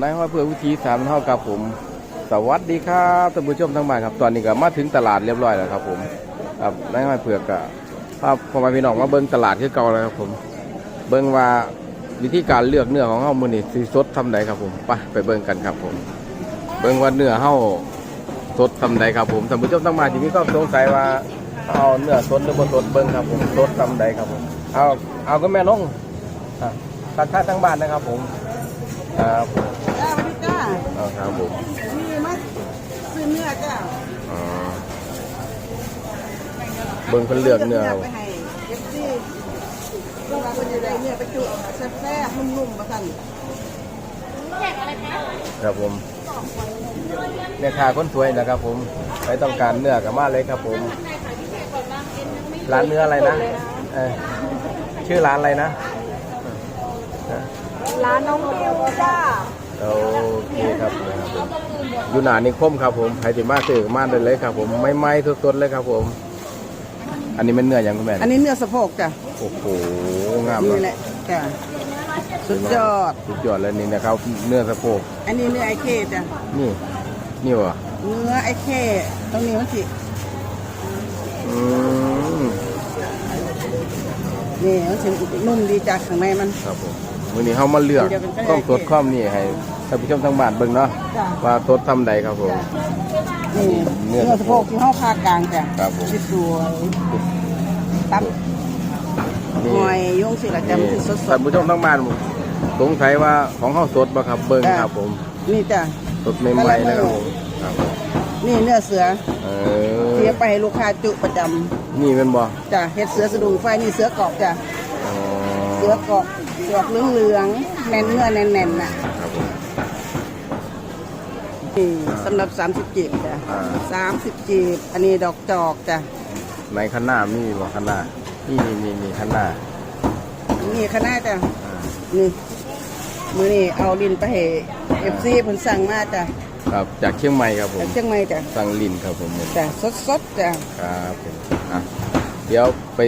นายห้อยเพื่อวิธีสามเท่ากับผม สวัสดีครับท่านผู้ชมทั้งบ้านครับ ตอนนี้ก็มาถึงตลาดเรียบร้อยแล้วครับ ผมครับนายห้อยเผือกก็พาพ่อม่พี่น้องมาเบิ่งตลาดคือเก่าแล้วครับผม เบิ่งว่าวิธีการเลือกเนื้อของเฮามือนี้สิสดทำใดครับผมไปไปเบิ่งกันครับผม เบิ่งว่าเนื้อเฮาสดทำใดครับผมท่านผู้ชมทั้งบ้านที่มีความสงสัยว่าเอาเนื้อสดหรือบ่สดเบิ่งครับผมสดทำใดครับผมเอาเอาก็แม่น้องอะทักทายทั้งบ้านนะครับผมครับ จ้าสวัสดีจ้าเอาครับผมมีมาซื้อเนื้อจ้าอ๋อเบิ่งเพิ่นเลือกเนื้อไปให้เอฟซีเวลาคนจะได้เนื้อไปจุแซ่บๆนุ่มๆมาสั่นครับผมแม่ค้าคนสวยนะครับผมใครต้องการเนื้อก็มาเลยครับผม ร้านเนื้ออะไรนะเออชื่อร้านอะไรนะ ร้านน้องเดียวจ้า โอเคครับนะครับผมอยู่หนานิคมครับผมใครติมาซื้อก็มาได้เลยครับ ผมไม่ไหม้สดๆเลยครับผม อันนี้เป็นเนื้ออย่างคุณแม่อันนี้เนื้อสะโพกจ้ะโอ้โหงามนี่เนาะแหละจ้ะสุดยอด สุดยอดเลยนี่นะครับ เนื้อสะโพกอันนี้เนื้อไอเคจ้ะนี่นี่วะเนื้อไอเคตรงนี้มันสิอืมนี่มันสินุ่มดีจากข้างในมันครับผม วันนี้เขามาเลือกเดี๋ยวเป็นไปได้ข้อมสดข้อมนี่ให้ท่านผู้ชมทางบ้านเบิ่งเนาะจ้ะว่าสดทำใดครับผม นี่เนื้อเนื้อสะโพกที่ห้องพากลางจ้ะครับผมที่สวยตับนี่หอยยงสิละจ้ะมันสิสดท่านผู้ชมทางบ้านสงสัยว่าของเขาสดบ่ครับเบิ่งครับผมๆนี่จ้ะ สดใหม่ๆเลยครับผมครับผมนี่เนื้อเสือเอเทียอไปให้ลูกค้าจุประจำนี่เป็นบ่จ้ะเฮ็ดเสือสะดุงไฟนี่เสือกรอบจ้ะอ๋อเสือกรอบ เสือกเหลืองๆแน่นเนื้อแน่นๆน่ะครับผมนี่สำหรับ30จีบจ้ะอ่า30จีบ อันนี้ดอกจอกจ้ะในข้างหน้ามีบ่ข้างหน้านี่นี่นี่นี่ข้างหน้านี่คณะจ้ะอ่านี่มื้อนี้เอาลินไปให้ FC เพิ่นสั่งมาจ้ะครับจากเชียงใหม่ครับผมจากเชียงใหม่จ้ะสั่งลินครับผมจ้ะสดๆจ้ะครับผมอะเดี๋ยวไป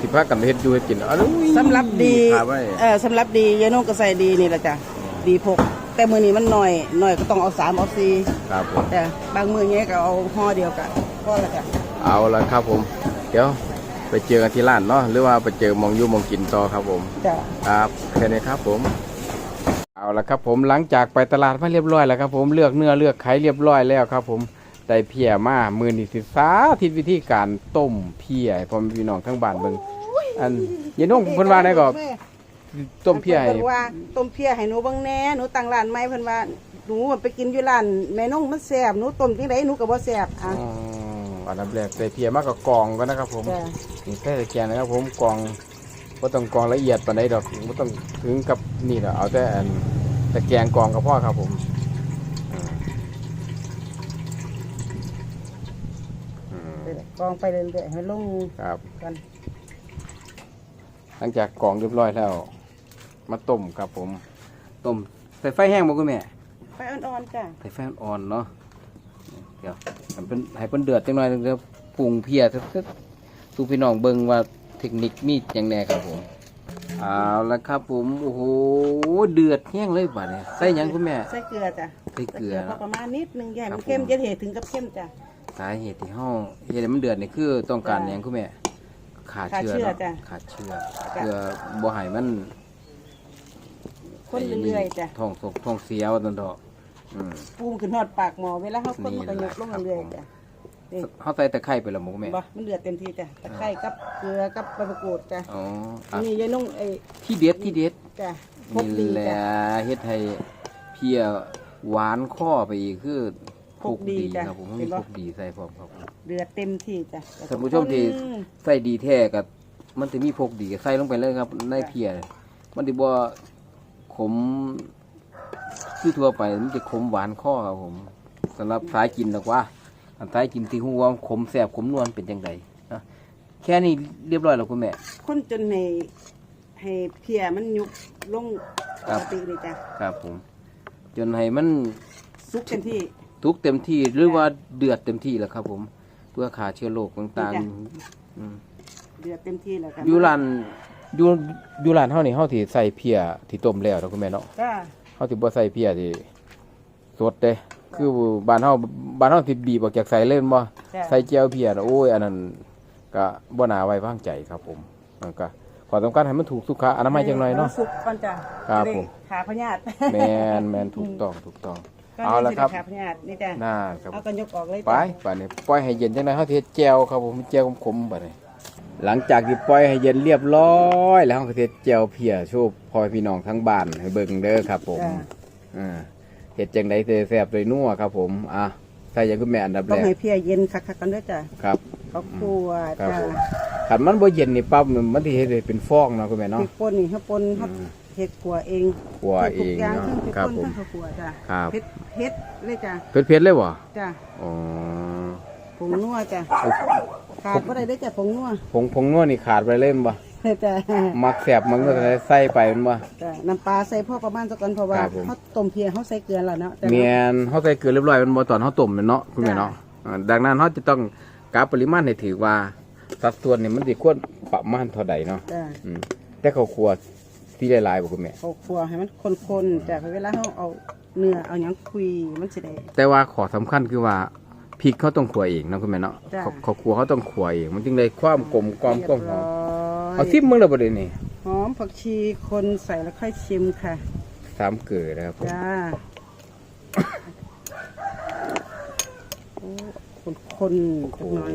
สิพากันไปเฮ็ดอยู่เฮ็ดกินอ้าวสำหรับดีพาไว้เออสำหรับดียายนงก็ใส่ดีนี่แหละจ้ะดีพกแต่มื้อนี้มันน้อยน้อยก็ต้องเอาสามเอาสี่ครับผมแต่บางมื้อเงี้ยก็เอาห่อเดียวกันก็ละจ้ะเอาละครับผม เดี๋ยวไปเจอกันที่ร้านเนาะหรือว่าไปเจอหมองอยู่หมองกินต่อครับผมจ้ะครับแค่นี้ครับผมเอาละครับผมหลังจากไปตลาดมาเรียบร้อยแล้วครับผมเลือกเนื้อเลือกไข่เรียบร้อยแล้วครับผม ได้เพียมามือนี่สิสาธิตวิธีการต้มเพียให้พ่อแม่พี่น้องทั้งบ้านเบิ่งอันยายนุ่งเพิ่นว่าได้ก็ต้มเพียให้ เพิ่นว่าต้มเพียให้หนูเบิ่งแหน่หนูตั้งร้านใหม่เพิ่นว่าหนูไปกินอยู่ร้านแม่นงมันแซ่บหนูต้มจังไดหนูก็บ่แซ่บอะ อ๋ออันดับแรกใส่เพียมากกับกองก็นะครับผมจ้ะ นี่ใส่ตะแกรงนะครับผมกองก็ต้องกองละเอียดปานใดดอกก็ต้องถึงกับนี่ดอกเอาแต่อันตะแกรงกองกับพ่อครับผมอืมอืม กองไปเรื่อยๆให้ลงครับ กันหลังจากกรองเรียบร้อยแล้ว มาต้มครับผม ต้มใส่ไฟแห้งบ่คุณแม่ไปอ่อนๆจ้ะใส่ไฟอ่อนๆเนาะเดี๋ยวให้เป็นให้เป็นเดือดจังหน่อยนึงเดี๋ยวปรุงเพียสักสู่พี่น้องเบิ่งว่าเทคนิคมีอย่างแน่ครับผมเอาละครับผมโอ้โหเดือดแห้งเลยบัดนี้ใส่หยังคุณแม่ใส่เกลือจ้ะใส่เกลือพอประมาณนิดนึงอย่าให้มันครับผมเข้มจะเทถึงกับเข้มจ้ะ สาเหตุที่เฮาเฮ็ดให้มันเดือดนี่คือต้องการหยังคุณแม่ขาดเชื้อขาดเชื้อเนาะจ้ะขาดเชื้อจ้ะเพื่อบ่ให้มันคนเรื่อยๆจ้ะท้องสกท้องเสียว่าตันดอกอืมปูมขึ้นฮอดปากหมอเวลาเขาคนมันก็ยกลงเรื่อยๆจ้ะนี่เขาใส่ตะไคร้ไปและหมูแม่บ่มันเดือดเต็มที่จ้ะตะไคร้กับเกลือกับใบมะกรูดจ้ะอ๋ออะนี่ยายนุ่งไอ้ที่เด็ดที่เด็ดจ้ะพกนี่ดีแหละจ้ะเฮ็ดให้เพียหวานข้อไปอีกคือ พกดีจ้ะครับผมเห็มีนบ่พกดีใส่พร้อมครับเดือดเต็มที่จ้ะท่านผู้ชมที่อืมใส่ดีแท้กับมันจะมีพกดีใส่ลงไปเลยครับในเพียมันสิบ่ขมคือทั่วไปมันจะขมหวานข้อครับผมสำหรับสายกินดอกว่าอันสายกินที่ฮู้ว่าขมแสบขมนวลเป็นจังไดนะแค่นี้เรียบร้อยแล้วคุณแม่ คนจนให้ให้เพียมันยุบลงปครักบติเลยจ้ะ ครับผม จนให้มัน ซุกเต็มที่ ทุกเต็มที่หรือว่าเดือดเต็มที่แล้วครับ ผม เพื่อฆ่าเชื้อโรคต่างจ้ะๆอืมเดือดเต็มที่แล้วกันอยู่ร้านอยู่อยู่ร้านเฮานี่เฮาสิใส่เพียที่ต้มแล้วเนาะคุณแม่เนาะจ้ะเขาสิบ่ใส่เพียที่สดเด้คือบ้านเฮาบ้านเฮาสิบีบออกจากใส่เล่นบ่จ้ะใส่เจียวเพียน่ะโอ้ยอันนั้นก็บ่น่าไว้วางใจครับ ผมมันก็ขอสำคัญให้มันถูกสุขอนามัยจังหน่อยเนาะสุกก่อนจ้ะครับจะได้ผมขาพญาติแมนแมนถูกต้องถูกต้อง ก็เอาละครับขาพญาตินี่จ้ะน่าครับเอากันยกออกเลยไปจ้ะป่านนี้ปล่อยให้เย็นจังไดเฮาสิเฮ็ดแจวครับผมแจวขมๆบัดนี้หลังจากที่ปล่อยให้เย็นเรียบร้อย แล้วเฮาก็สิเฮ็ดแจวเพียโชว์พ่อพี่น้องทั้งบ้านให้เบิ่งเด้อครับ ผมจ้ะอ่าเฮ็ดจังได๋สิแซ่บเลยนัวครับ ผมอะใส่หยังคุณแม่อันดับต้แรองกให้เพียเย็นคักๆกันด้วยจ้ะครับเขากลัวครับจ้ะผมคันมันบ่เย็นนี่ปั๊บมันสิเฮ็ดให้เป็นฟองเนาะคุณแม่พริเนาะกป่นนี่เขาป่นเขา เฮ็ดขัวเองขัวเองทุกอย่างเนาะเครื่องพริกครับป่นผมเครื่องข้าวขัวจ้ะครับเผ็ดเผ็ดเลยจ้ะเผ็ดๆเลยบ่จ้ะอ๋อผงนัวจ้ะขาดบ่ได้เด้อจ้ะผงนัวผงผงนัวนี่ขาดไปเล่นบ่จ้ะมักแซ่บมันก็จะได้ใส่ไปแมันบ่จ้ะน้ำปลาใส่พ่อประมาณสักก่อนเพราะว่าครับผมเขาต้มเพียเขาใส่เกลือแล้วเนาะแต่เมียนเฮาใส่เกลือเรียบร้อยแมันบ่ตอนเฮาต้มแม่นเนาะคุณแม่เนาะอ่าดังนั้นเฮาจะต้องกะปริมาณให้ถือว่าสัดส่วนนี่มันสิควรประมาณเท่าใดเนาะจ้ะอืมแต่ข้าวคั่ว ที่ได้หลายบ่คุณแม่เขาขัวให้มันคนๆจ้ะเวลาเขาเอาเนื้อเอาหยังคุยมันสิได้ แต่ว่าขอสำคัญคือว่าพริกเขาต้องขัวเองเนาะคุณแม่เนาะจ้ะ เขาเขาขัวเขาต้องขัวเอง มันจึงได้ความกลมกล่อมความหอมเรียบร้เอาอยซิมมึงแล้วบ่เด้นี่หอมผักชีคนใส่แล้วค่อยชิมค่ะ สามเกลือนะครับผมจ้า โอ้คนคนๆจักหน่อย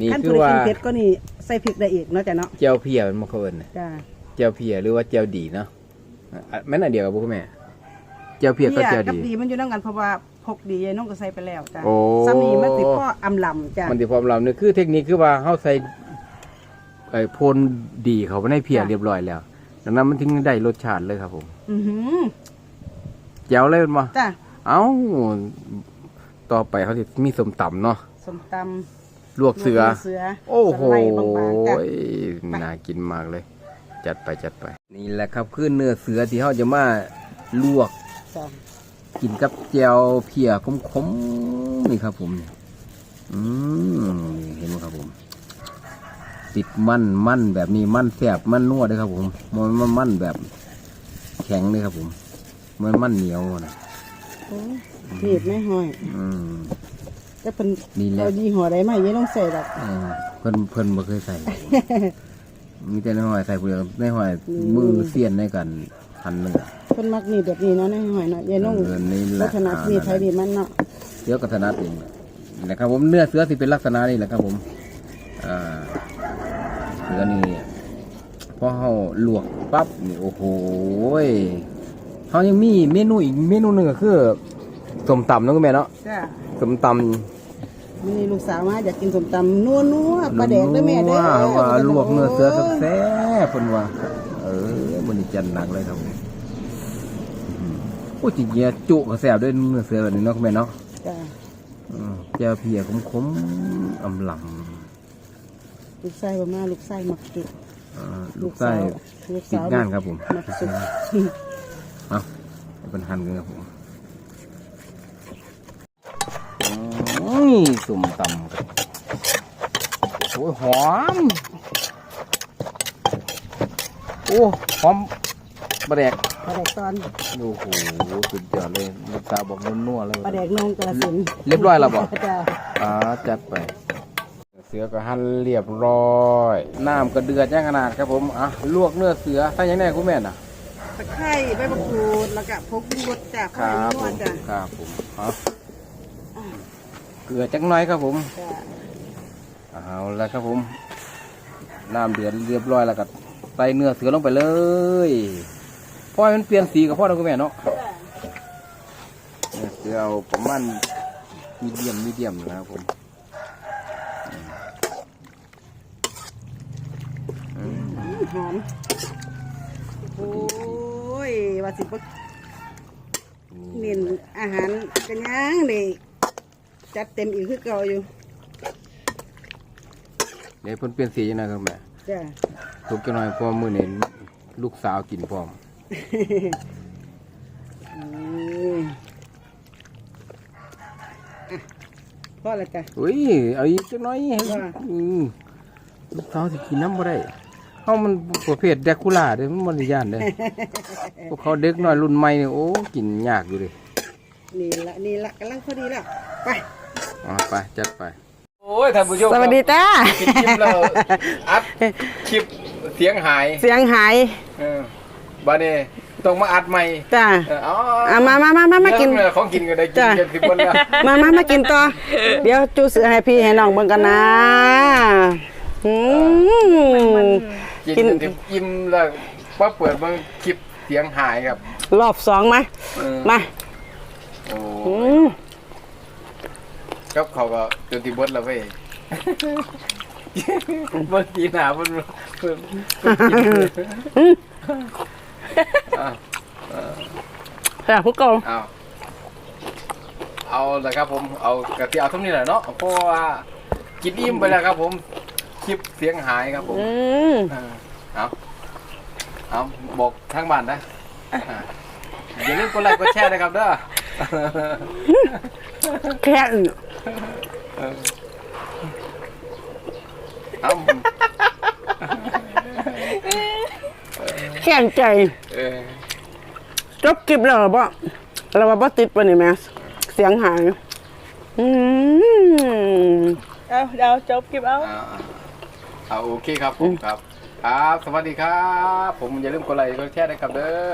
นี่ขั้นคืผู้อใดว่ากินเผ็ดก็นี่ใส่พริกได้อีกเนาะจ้ะเนาะเจียวเพียมันบ่เขาเอิ้นน่ะจ้าเจียวเพียหรือว่าเจียวดีเนาะอะแม่นอันเดียวกับพวกแม่เจียวเพียก็เจียวกับดี ดีมันอยู่นั่งกันเพราะว่าพกดียายน้องก็ใส่ไปแล้วจ้าโอ้สามีมันสิพ่ออำลำจ้ามันที่ความเราเนี่ยคือเทคนิคคือว่าเฮาใส่ไอ้โพนดีเขาไปในเพียจ้ะ เรียบร้อยแล้วดังนั้นมันถึงได้รสชาติเลยครับผมอือหือเจียวเลยแม่นบ่จ้าเอ้าต่อไปเขาสิมีสมตำเนาะสมต ลวกำเสือ เสือโอ้โหสไลด์บางๆจ้ะน่ากินมากเลย จัดไปจัดไป นี่แหละครับคือเนื้อเสือที่เขาจะมาลวกจ้ากินกับแจวเพียขมๆนี่ครับผมนี่อืมนี่เห็นไหมครับผม ติดมันมันแบบนี้มันแสบมันนัวเลยครับผมมันมันมันแบบ แข็งเลยครับผมมันมันเหนียวนะโอ้มีดไม่ห้อย อืม ก็เป็นนี่แหละเรายี่ห้อใดมายายน้องใส่ดอก เออเพิ่นเพิ่นบ่เคยใส่ มีแต่ในหอยใส่ผู้เดียวในหอยมือเสียนในกันหันเนื้อเพิ่นมักมีดแบบนี้เนาะในห้อยเนาะยายน้องเออนี่แหละ ลักษณะมีดไทยดีมันเนาะเสือกระถนัดเองนี่แหละครับผมเนื้อเสือที่เป็นลักษณะนี่แหละครับผมอ่าเสือนี่พอเฮาลวกปั๊บนี่โอ้โหยเฮายังมีเมนูอีกเมนูหนึงก็คือ ส้มตำเนาะคุณแม่เนาะจ้าส้มตำมื้อนี้ลูกสาวมาอยากกินส้มตำนัวนัวๆปลาแดกเด้อแม่เด้อว่าว่าลวกเนื้อเสือแซ่บๆเพิ่นว่าเออมันนี่จันหนักเลยครับผมอืมโอ้จริงๆจุก็แซ่บด้วยเนื้อเสือแบบนี้เนาะคุณแม่เนาะจ้าอืมแจ่วเพียขมๆอำลลูกชายบ่มาลูกชายมักจุกำอ่าลูกไส้ลูกติดสาวงานครับผมมักสุกเอาให้เป็นหันกันครับผมอุ้ย สุ่มตำครับโอ้ยหอม โอ้หอมปลาแดกปลาแดกตอนโอ้โหสุดยอดเลยลูกสาวบอกนัวๆเลยปลาแดกนองกระสินธุ์เรียบร้อยแล้วบ่จ้าอ่าจัดไป เสือก็หั่นเรียบร้อยน้ำก็เดือดย่างขนาดครับผมอะลวกเนื้อเสือใส่ยังไงคุณแม่น่ะตะไคร้ใบมะกรูดแล้วก็พกบุดจ้าครัข้าวบเหนียวผมจ้าครับผมเอาเกลือจักหน้อยครับผมจ้าเอาแล้วครับผมน้ำเดือดเรียบร้อยแล้วก็ใส่เนื้อเสือลงไปเลยเพราะให้มันเปลี่ยนสีกับพ่อนะคุณแม่เนาะเนี่ยคือเอาประมาณมีเดียมมีเดียมนะครับผมอืมหอมโอ้ยว่าสิบ่เน้นอาหารกันยังนี่ จัดเต็มอีกคือเก่าอยู่เดี๋ยวเพิ่นเปลี่ยนสียังไงครับแม่จ้าทุกจังหน่อยเพราะว่ามื้อนี้ลูกสาวกินพร้อมอืมอะพอแล้วจ้ะ อุ้ยเอาอีกจังหน่อยให้ว่า อืมลูกสาวสิกินน้ำบ่ได้เฮาเขามันประเภทแดกคูล่าเด้มันบริยานเด้พวกเขาเด็กน้อยรุ่นใหม่นี่โอ้กินยากอยู่เลยนี่ละนี่ละกำลังพอดีแล้วไป อะไปจัดไป โอ้ยท่านผู้ชมสวัสดีจ้าคลิปเราอัดคลิปเสียงหายเสียงหายเออบ้านี้ต้องมาอัดใหม่จ้าเออเอาอะมามามามามากินเรื่องของกินก็ได้กินจ้ะกันสิบคนแล้วมามามากินต่อเดี๋ยวจูเสือให้พี่ให้น้องเบิ่งกันนะอืมกินกินถึงอิ่มแล้วว่าเปิดเบิ่งคลิปเสียงหายครับ รอบสองมาเออมาโอ้อืม กับเขาก็จนที่เบดแล้วเว้ยเมื่อกี้หนาเพิ่นเพิ่นเพิ่นกินอะแต่พวกเก่าเอาเอาละครับผมเอากะทิเอาเท่านี้แหละเนาะเพราะว่ากินอิ่มไปแล้วครับ ผมคลิปเสียงหายครับผมอืมเออเอาเอาบอกทางบ้านนะอะอย่าลืมกดไลค์กดแชร์นะครับเด้อแค่น เอาแค่นใจ เออจบคลิปแล้วเหรอบ่เราว่าบ่ติดปะนี่แม่เสียงหาย อืม เอาเดี๋ยวจบคลิปเอา เอาเอาโอเคครับผมครับ ครับ สวัสดีครับ ผมอย่าลืมกดไลค์กดแชร์นะครับเด้อ